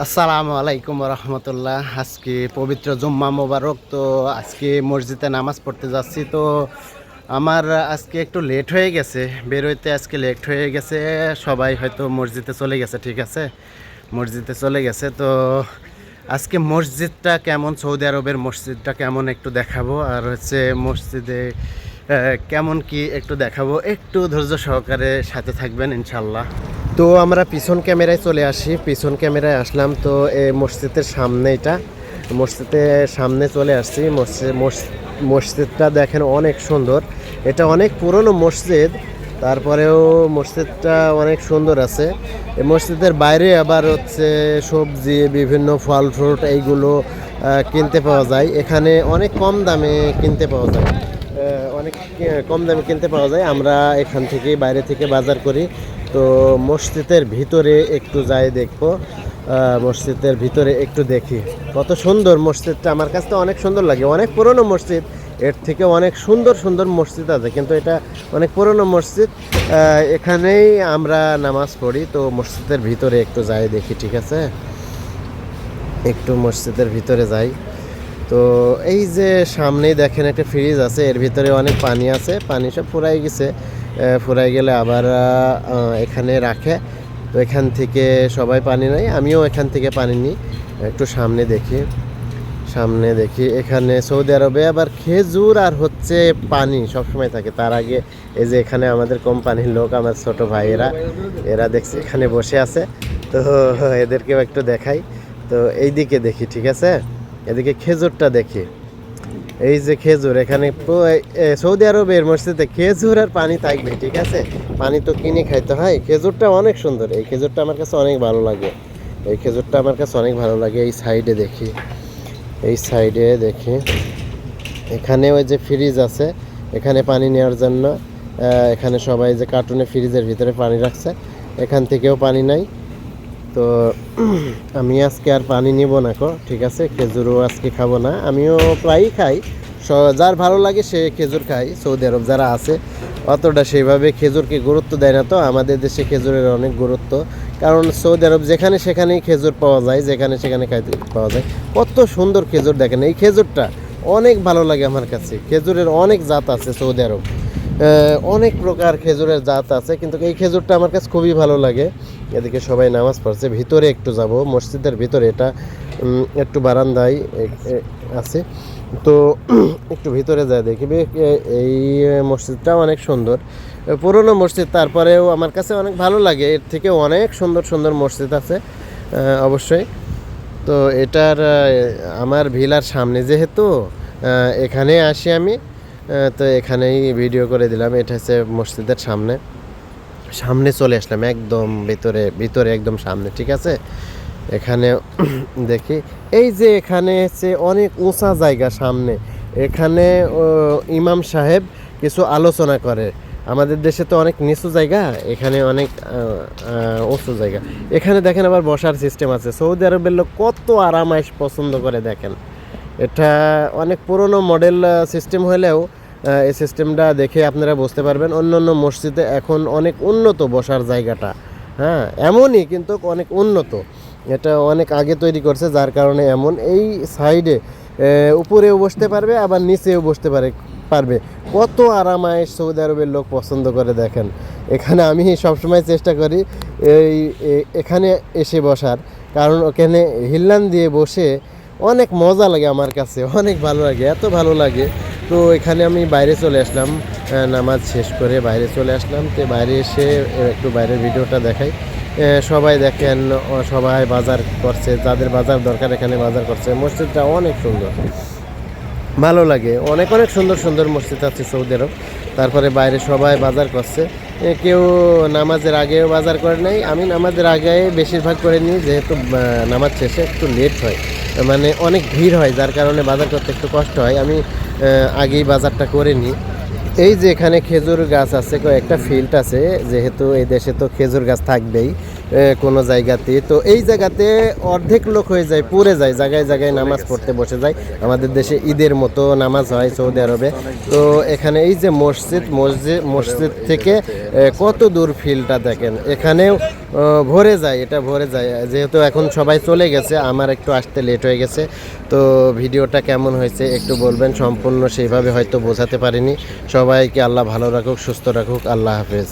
আসসালামু আলাইকুম রহমতুল্লাহ আজকে পবিত্র জুম্মা মোবারক, তো আজকে মসজিদে নামাজ পড়তে যাচ্ছি। তো আমার আজকে একটু লেট হয়ে গেছে, বেরোইতে আজকে লেট হয়ে গেছে। সবাই হয়তো মসজিদে চলে গেছে, ঠিক আছে? মসজিদে চলে গেছে, তো আজকে মসজিদটা কেমন, সৌদি আরবের মসজিদটা কেমন একটু দেখাবো, আর হচ্ছে মসজিদে কেমন কি একটু দেখাবো। একটু ধৈর্য সহকারে সাথে থাকবেন ইনশাল্লাহ তো আমরা পিছন ক্যামেরায় চলে আসি। পিছন ক্যামেরায় আসলাম তো এই মসজিদের সামনে এটা। মসজিদের সামনে চলে আসছি। মসজিদ মসজিদটা দেখেন অনেক সুন্দর। এটা অনেক পুরনো মসজিদ, তারপরেও মসজিদটা অনেক সুন্দর আছে। মসজিদের বাইরে আবার হচ্ছে সবজি, বিভিন্ন ফল ফ্রুট এইগুলো কিনতে পাওয়া যায়। এখানে অনেক কম দামে কিনতে পাওয়া যায়। অনেক কম দামে কিনতে পাওয়া যায়। আমরা এখান থেকে বাইরে থেকে বাজার করি। তো মসজিদের ভিতরে একটু যাই দেখব মসজিদের ভিতরে একটু দেখি। কত সুন্দর মসজিদটা, আমার কাছে তো অনেক সুন্দর লাগে। অনেক পুরনো মসজিদ, এর থেকে অনেক সুন্দর সুন্দর মসজিদ আছে, কিন্তু এটা অনেক পুরনো মসজিদ। এখানেই আমরা নামাজ পড়ি, তো মসজিদের ভিতরে একটু যাই দেখি, ঠিক আছে? একটু মসজিদের ভিতরে যাই। তো এই যে সামনেই দেখেন একটা ফ্রিজ আছে, এর ভিতরে অনেক পানি আছে, পানি সব ফুরাই গেছে। ফুরাই গেলে আবার এখানে রাখে। তো এখান থেকে সবাই পানি নেয়। আমিও এখান থেকে পানি নিই। একটু সামনে দেখি। সামনে দেখি। এখানে সৌদি আরবে আবার খেজুর আর হচ্ছে পানি সবসময় থাকে। তার আগে এই যে এখানে আমাদের কোম্পানির লোক, আমার ছোট ভাইয়েরা, এরা দেখছি এখানে বসে আছে। তো এদেরকেও একটু দেখাই। তো এই দিকে দেখি, ঠিক আছে? এদিকে খেজুরটা দেখি। এই যে খেজুর, এখানে সৌদি আরবের মসজিদে খেজুর আর পানি থাকবে, ঠিক আছে? পানি তো কিনে খাইতে হয়। খেজুরটা অনেক সুন্দর। এই খেজুরটা আমার কাছে অনেক ভালো লাগে। এই খেজুরটা আমার কাছে অনেক ভালো লাগে এই সাইডে দেখি। এই সাইডে দেখি। এখানে ওই যে ফ্রিজ আছে। এখানে পানি নেওয়ার জন্য এখানে সবাই যে কার্টুনে ফ্রিজের ভিতরে পানি রাখছে, এখান থেকেও পানি নাই। তো আমি আজকে আর পানি নিব না কো, ঠিক আছে? খেজুরও আজকে খাব না। আমিও প্রায়ই খাই। যার ভালো লাগে সে খেজুর খায়। সৌদি আরব যারা আছে, অতটা সেইভাবে খেজুরকে গুরুত্ব দেয় না তো। আমাদের দেশে খেজুরের অনেক গুরুত্ব। কারণ সৌদি আরব যেখানে সেখানেই খেজুর পাওয়া যায়, যেখানে সেখানে খাইতে পাওয়া যায়। কত সুন্দর খেজুর দেখেন, এই খেজুরটা অনেক ভালো লাগে আমার কাছে। খেজুরের অনেক জাত আছে সৌদি আরব। অনেক প্রকার খেজুরের জাত আছে, কিন্তু এই খেজুরটা আমার কাছে খুবই ভালো লাগে। এদিকে সবাই নামাজ পড়ছে, ভিতরে একটু যাব, মসজিদের ভিতরে এটা একটু বারান্দায় আছে। তো একটু ভিতরে যায় দেখি এই মসজিদটা অনেক সুন্দর। পুরনো মসজিদ, তারপরেও আমার কাছে অনেক ভালো লাগে, এর থেকে অনেক সুন্দর সুন্দর মসজিদ আছে অবশ্যই। তো এটার আমার ভিলার সামনে যেহেতু এখানে আসি আমি। তো এখানেই ভিডিও করে দিলাম। এটা হচ্ছে মসজিদের সামনে। সামনে চলে আসলাম, একদম ভিতরে ভিতরে একদম সামনে, ঠিক আছে? এখানে দেখি, এই যে এখানে হচ্ছে অনেক উঁচা জায়গা সামনে। এখানে ইমাম সাহেব কিছু আলোচনা করে। আমাদের দেশে তো অনেক নিচু জায়গা, এখানে অনেক উঁচু জায়গা। এখানে দেখেন আবার বসার সিস্টেম আছে। সৌদি আরবের লোক কত আরামাইশ পছন্দ করে দেখেন। এটা অনেক পুরনো মডেল সিস্টেম হলেও এই সিস্টেমটা দেখে আপনারা বুঝতে পারবেন। অন্য অন্য মসজিদে এখন অনেক উন্নত বসার জায়গাটা। হ্যাঁ এমনই কিন্তু অনেক উন্নত। এটা অনেক আগে তৈরি করছে, যার কারণে এমন। এই সাইডে উপরেও বসতে পারবে, আবার নিচেও বসতে পারে, পারবে। কত আরামায় সৌদি আরবের লোক পছন্দ করে দেখেন। এখানে আমি সবসময় চেষ্টা করি এই এখানে এসে বসার। কারণ ওখানে হিল্লান দিয়ে বসে অনেক মজা লাগে আমার কাছে, অনেক ভালো লাগে, এত ভালো লাগে। তো এখানে আমি বাইরে চলে আসলাম নামাজ শেষ করে বাইরে চলে আসলাম। তো বাইরে এসে একটু বাইরের ভিডিওটা দেখাই। সবাই দেখেন সবাই বাজার করছে, যাদের বাজার দরকার এখানে বাজার করছে। মসজিদটা অনেক সুন্দর। ভালো লাগে, অনেক অনেক সুন্দর সুন্দর মসজিদ আছে সৌদি আরব। তারপরে বাইরে সবাই বাজার করছে। কেউ নামাজের আগেও বাজার করে নাই। আমি নামাজের আগে বেশিরভাগ করে নিই, যেহেতু নামাজ শেষে একটু লেট হয়। মানে অনেক ভিড় হয়, যার কারণে বাজার করতে একটু কষ্ট হয়। আমি আগেই বাজারটা করে নিই। এই যে এখানে খেজুর গাছ আছে, কয়েকটা ফিল্ড আছে, যেহেতু এই দেশে তো খেজুর গাছ থাকবেই। কোনো জায়গাতে। তো এই জায়গাতে অর্ধেক লোক হয়ে যায় পুরে যায়, জায়গায় জায়গায় নামাজ পড়তে বসে যায়। আমাদের দেশে ঈদের মতো নামাজ হয় সৌদি আরবে। তো এখানে এই যে মসজিদ মসজিদ মসজিদ থেকে কত দূর ফিল্ডটা দেখেন? এখানেও ভরে যায়, এটা ভরে যায়। যেহেতু এখন সবাই চলে গেছে, আমার একটু আসতে লেট হয়ে গেছে। তো ভিডিওটা কেমন হয়েছে একটু বলবেন, সম্পূর্ণ সেইভাবে হয়তো বোঝাতে পারিনি। সবাইকে আল্লাহ ভালো রাখুক, সুস্থ রাখুক, আল্লাহ হাফেজ।